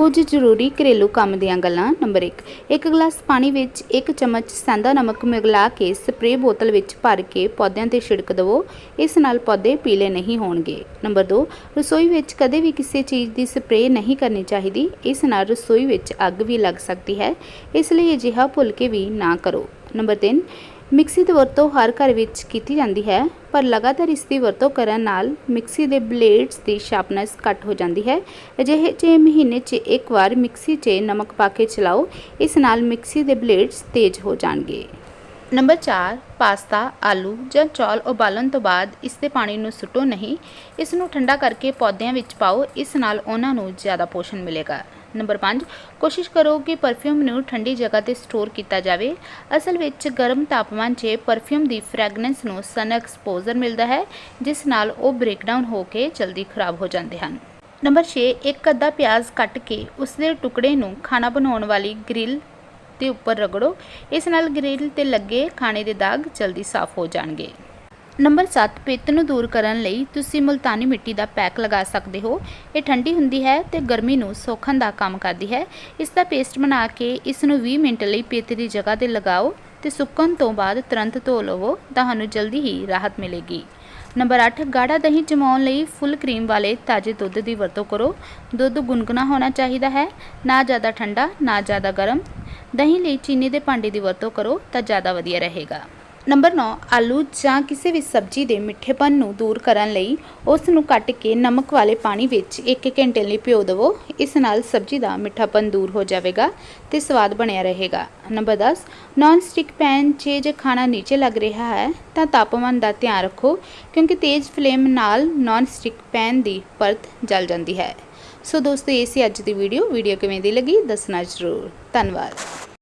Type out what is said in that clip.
ਕੁਝ ਜ਼ਰੂਰੀ ਘਰੇਲੂ ਕੰਮ ਦੀਆਂ ਗੱਲਾਂ। ਨੰਬਰ 1 ਇੱਕ ਗਲਾਸ ਪਾਣੀ ਵਿੱਚ ਇੱਕ ਚਮਚ ਸੈਂਦਾ ਨਮਕ ਮਿਲਾ ਕੇ ਸਪਰੇਅ ਬੋਤਲ ਵਿੱਚ ਭਰ ਕੇ ਪੌਦਿਆਂ ਤੇ ਛਿੜਕ ਦਿਵੋ। ਇਸ ਨਾਲ ਪੌਦੇ ਪੀਲੇ ਨਹੀਂ ਹੋਣਗੇ। ਨੰਬਰ 2 ਰਸੋਈ ਵਿੱਚ ਕਦੇ ਵੀ ਕਿਸੇ ਚੀਜ਼ ਦੀ ਸਪਰੇਅ ਨਹੀਂ ਕਰਨੀ ਚਾਹੀਦੀ। ਇਸ ਨਾਲ ਰਸੋਈ ਵਿੱਚ ਅੱਗ ਵੀ ਲੱਗ ਸਕਦੀ ਹੈ। ਇਸ ਲਈ ਅਜਿਹਾ ਭੁੱਲ ਕੇ ਵੀ ਨਾ ਕਰੋ। ਨੰਬਰ 3 ਮਿਕਸੀ ਦੀ ਵਰਤੋਂ ਹਰ ਘਰ ਵਿੱਚ ਕੀਤੀ ਜਾਂਦੀ ਹੈ, ਪਰ ਲਗਾਤਾਰ ਇਸ ਦੀ ਵਰਤੋਂ ਕਰਨ ਨਾਲ ਮਿਕਸੀ ਦੇ ਬਲੇਡਸ ਦੀ ਸ਼ਾਰਪਨੈਸ ਘੱਟ ਹੋ ਜਾਂਦੀ ਹੈ। ਅਜਿਹੇ 'ਚ ਮਹੀਨੇ 'ਚ ਇੱਕ ਵਾਰ ਮਿਕਸੀ 'ਚ ਨਮਕ ਪਾ ਕੇ ਚਲਾਓ, ਇਸ ਨਾਲ ਮਿਕਸੀ ਦੇ ਬਲੇਡਸ ਤੇਜ਼ ਹੋ ਜਾਣਗੇ। ਨੰਬਰ 4 ਪਾਸਤਾ, ਆਲੂ ਜਾਂ ਚੌਲ ਉਬਾਲਣ ਤੋਂ ਬਾਅਦ ਇਸ ਦੇ ਪਾਣੀ ਨੂੰ ਸੁੱਟੋ ਨਹੀਂ, ਇਸ ਨੂੰ ਠੰਡਾ ਕਰਕੇ ਪੌਦਿਆਂ ਵਿੱਚ ਪਾਓ, ਇਸ ਨਾਲ ਉਹਨਾਂ ਨੂੰ ਜ਼ਿਆਦਾ ਪੋਸ਼ਣ ਮਿਲੇਗਾ। ਨੰਬਰ 5 ਕੋਸ਼ਿਸ਼ ਕਰੋ ਕਿ ਪਰਫਿਊਮ ਨੂੰ ਠੰਡੀ ਜਗ੍ਹਾ ਤੇ ਸਟੋਰ ਕੀਤਾ ਜਾਵੇ। ਅਸਲ ਵਿੱਚ ਗਰਮ ਤਾਪਮਾਨ 'ਚ ਪਰਫਿਊਮ ਦੀ ਫ੍ਰੈਗਰੈਂਸ ਨੂੰ ਸਨ ਐਕਸਪੋਜ਼ਰ ਮਿਲਦਾ ਹੈ, ਜਿਸ ਨਾਲ ਉਹ ਬ੍ਰੇਕਡਾਊਨ ਹੋ ਕੇ ਜਲਦੀ ਖਰਾਬ ਹੋ ਜਾਂਦੇ ਹਨ। ਨੰਬਰ 6 ਇੱਕ ਅੱਧਾ ਪਿਆਜ਼ ਕੱਟ ਕੇ ਉਸ ਦੇ ਟੁਕੜੇ ਨੂੰ ਖਾਣਾ ਬਣਾਉਣ ਵਾਲੀ ਗ੍ਰਿਲ ਦੇ ਉੱਪਰ ਰਗੜੋ। ਇਸ ਨਾਲ ਗ੍ਰਿਲ ਤੇ ਲੱਗੇ ਖਾਣੇ ਦੇ ਦਾਗ ਜਲਦੀ ਸਾਫ਼ ਹੋ ਜਾਣਗੇ। ਨੰਬਰ 7 ਪਿੱਤ ਨੂੰ ਦੂਰ ਕਰਨ ਲਈ ਤੁਸੀਂ ਮੁਲਤਾਨੀ ਮਿੱਟੀ ਦਾ ਪੈਕ ਲਗਾ ਸਕਦੇ ਹੋ। ਇਹ ਠੰਡੀ ਹੁੰਦੀ ਹੈ ਤੇ ਗਰਮੀ ਨੂੰ ਸੋਖਣ ਦਾ ਕੰਮ ਕਰਦੀ ਹੈ। ਇਸ ਦਾ ਪੇਸਟ ਬਣਾ ਕੇ ਇਸ ਨੂੰ 20 ਮਿੰਟ ਲਈ ਪਿੱਤ ਦੀ ਜਗ੍ਹਾ ਤੇ ਲਗਾਓ ਤੇ ਸੁੱਕਣ ਤੋਂ ਬਾਅਦ ਤੁਰੰਤ ਧੋ ਲਵੋ, ਤੁਹਾਨੂੰ ਜਲਦੀ ਹੀ ਰਾਹਤ ਮਿਲੇਗੀ। ਨੰਬਰ 8 ਗਾੜਾ ਦਹੀਂ ਜਮਾਉਣ ਲਈ ਫੁੱਲ ਕਰੀਮ ਵਾਲੇ ਤਾਜ਼ੇ ਦੁੱਧ ਦੀ ਵਰਤੋਂ ਕਰੋ। ਦੁੱਧ ਗੁਨਗੁਣਾ ਹੋਣਾ ਚਾਹੀਦਾ ਹੈ, ਨਾ ਜ਼ਿਆਦਾ ਠੰਡਾ, ਨਾ ਜ਼ਿਆਦਾ ਗਰਮ। ਦਹੀਂ ਲਈ ਚੀਨੀ ਦੇ ਭਾਂਡੇ ਦੀ ਵਰਤੋਂ ਕਰੋ ਤਾਂ ਜ਼ਿਆਦਾ ਵਧੀਆ ਰਹੇਗਾ। ਨੰਬਰ 9 ਆਲੂ ਜਾਂ ਕਿਸੇ ਵੀ ਸਬਜ਼ੀ ਦੇ ਮਿੱਠੇਪਨ ਨੂੰ ਦੂਰ ਕਰਨ ਲਈ ਉਸ ਨੂੰ ਕੱਟ ਕੇ ਨਮਕ ਵਾਲੇ ਪਾਣੀ ਵਿੱਚ 1 ਘੰਟੇ ਲਈ ਭਿਓ ਦਿਵੋ। ਇਸ ਨਾਲ ਸਬਜ਼ੀ ਦਾ ਮਿੱਠਾਪਨ ਦੂਰ ਹੋ ਜਾਵੇਗਾ ਤੇ ਸਵਾਦ ਬਣਿਆ ਰਹੇਗਾ। ਨੰਬਰ 10 ਨਾਨ ਸਟਿਕ ਪੈਨ 'ਚ ਜੇ ਖਾਣਾ ਨੀਚੇ ਲੱਗ ਰਿਹਾ ਹੈ ਤਾਂ ਤਾਪਮਾਨ ਦਾ ਧਿਆਨ ਰੱਖੋ ਕਿਉਂਕਿ ਤੇਜ਼ ਫਲੇਮ ਨਾਲ ਨਾਨ ਸਟਿਕ ਪੈਨ ਦੀ ਪਰਤ ਜਲ ਜਾਂਦੀ ਹੈ। ਸੋ ਦੋਸਤੋ, ਇਹ ਸੀ ਅੱਜ ਦੀ ਵੀਡੀਓ ਵੀਡੀਓ ਕਿਵੇਂ ਦੀ ਲੱਗੀ, ਦੱਸਣਾ ਜ਼ਰੂਰ। ਧੰਨਵਾਦ।